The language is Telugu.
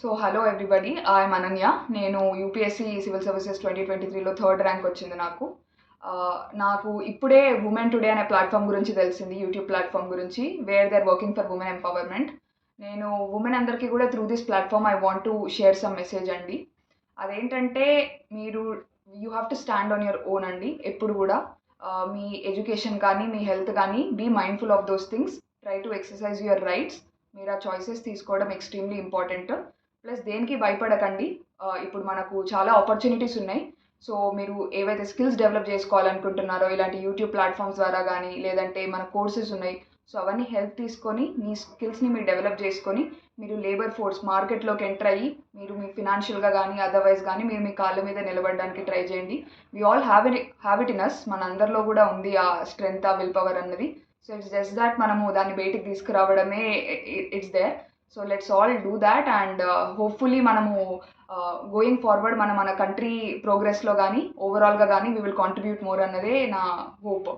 So hello everybody I'm Ananya నేను UPSC civil services twenty twenty త్రీలో థర్డ్ ర్యాంక్ వచ్చింది నాకు. Uh, నాకు ఇప్పుడే ఉమెన్ టుడే అనే ప్లాట్ఫామ్ గురించి తెలిసింది యూట్యూబ్ ప్లాట్ఫామ్ గురించి where they working for women empowerment నేను ఉమెన్ అందరికీ కూడా through this platform I want to share some message అండి. అదేంటంటే మీరు you have to stand on your own అండి ఎప్పుడు కూడా. Uh, మీ ఎడ్యుకేషన్ కానీ మీ హెల్త్ కానీ be mindful of those things try to exercise your rights మీరు ఆ చాయిసెస్ తీసుకోవడం ఎక్స్ట్రీమ్లీ ఇంపార్టెంట్ ప్లస్ దేనికి భయపడకండి. ఇప్పుడు మనకు చాలా ఆపర్చునిటీస్ ఉన్నాయి. సో మీరు ఏవైతే స్కిల్స్ డెవలప్ చేసుకోవాలనుకుంటున్నారో ఇలాంటి యూట్యూబ్ ప్లాట్ఫామ్స్ ద్వారా కానీ లేదంటే మన కోర్సెస్ ఉన్నాయి. సో అవన్నీ హెల్ప్ తీసుకొని మీ స్కిల్స్ని మీరు డెవలప్ చేసుకొని మీరు లేబర్ ఫోర్స్ మార్కెట్లోకి ఎంటర్ అయ్యి మీరు మీ ఫినాన్షియల్గా కానీ అదర్వైజ్ కానీ మీరు మీ కాళ్ళ మీద నిలబడడానికి ట్రై చేయండి. We all have it have it in us మన అందరిలో కూడా ఉంది ఆ స్ట్రెంగ్త్ ఆ విల్ పవర్ అన్నది. సో ఇట్స్ జస్ట్ దాట్ మనము దాన్ని బయటికి తీసుకురావడమే it's there so let's all do that and hopefully మనము గోయింగ్ ఫార్వర్డ్ మనం మన కంట్రీ ప్రోగ్రెస్లో కానీ ఓవరాల్గా కానీ వీ విల్ కాంట్రిబ్యూట్ మోర్ అన్నదే నా హోప్